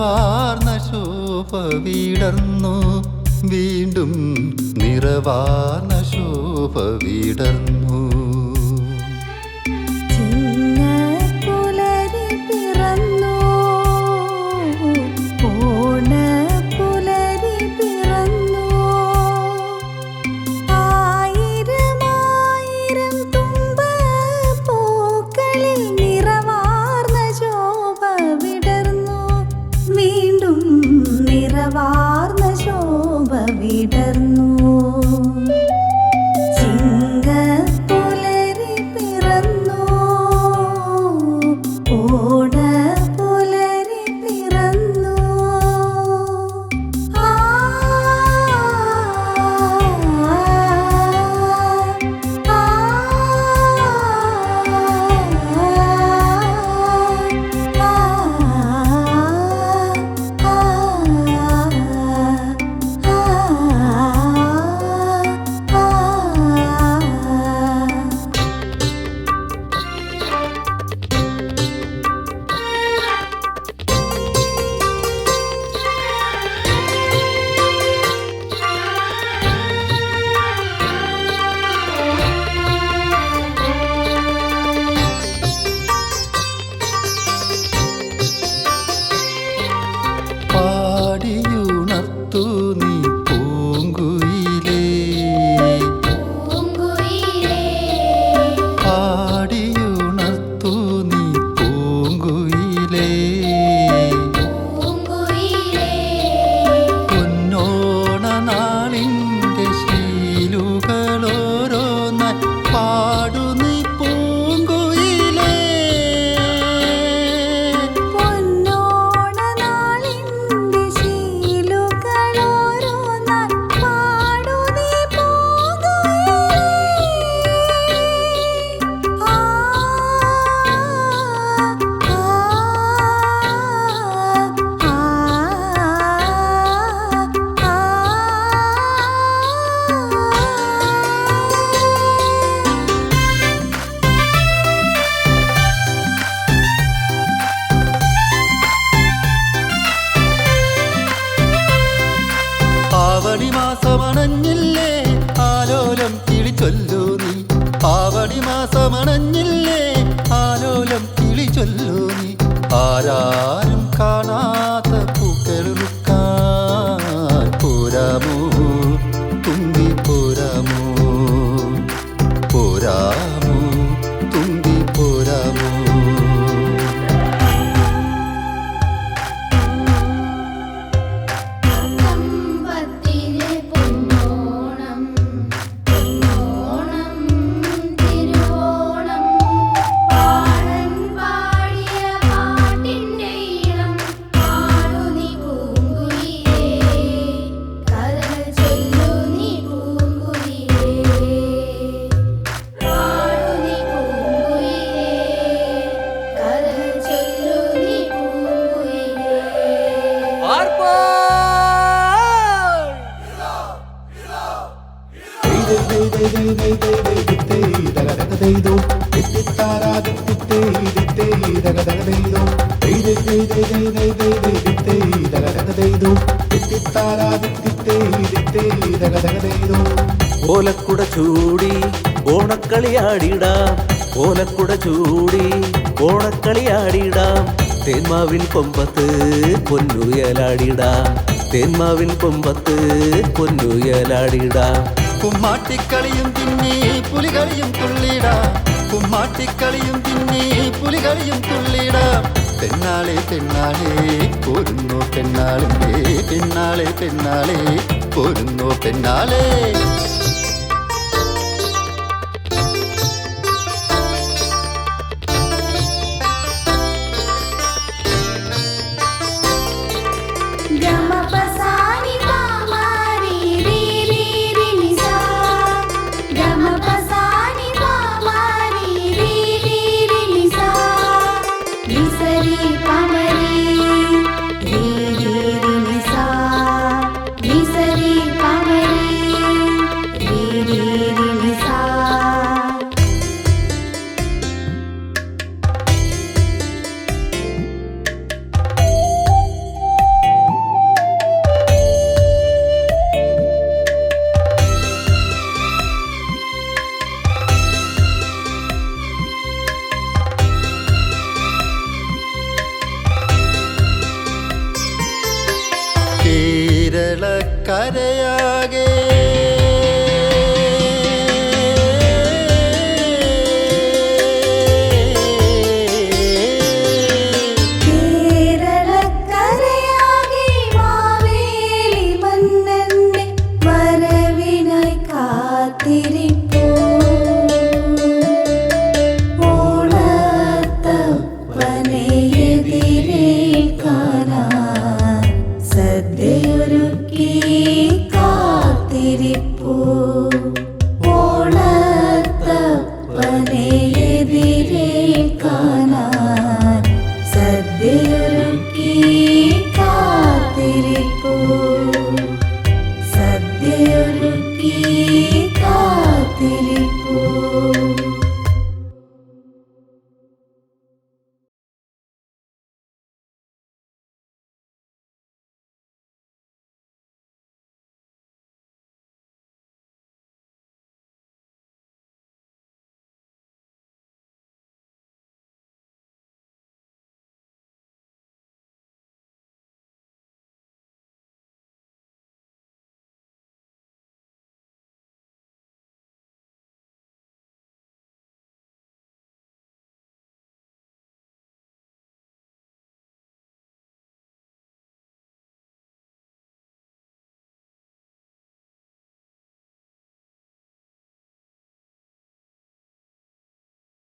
നിറവാർന്ന ശോഭ വീടർന്നു വീണ്ടും നിറവാർന്ന ശോഭ വീടർന്നു tudo. ചൊല്ലു നീ ആവണി മാസമണഞ്ഞില്ലേ? ആലോലം കിളി ചൊല്ലൂ നീ ആരാരും കാണാത്ത പൂക്കളുക്കാൻ തുമ്പി പോരാമോ? പോരാമോ ഓലക്കുട ചൂടി ഓണക്കളിയാടിടാം ഓലക്കുട ചൂടി ഓണക്കളിയാടിടാം തേന്മാവിൻ കൊമ്പത്ത് പൊന്നുയലാടിടാം. തേന്മാവിൻ കൊമ്പത്ത് പൊന്നുയലാടിടാം. കുമ്മാട്ടിക്കളിയും തിന്നി പുലികളിയും തുള്ളിടാ കുമ്മാട്ടിക്കളിയും തിന്നി പുലികളിയും തുള്ളിടാ പെണ്ണാളെ പെണ്ണാളെ പോരുന്നു പെണ്ണാളെ പെണ്ണാളെ പെണ്ണാളെ പോരുന്നു പെണ്ണാളെ. ਹਰਿਆ Oh.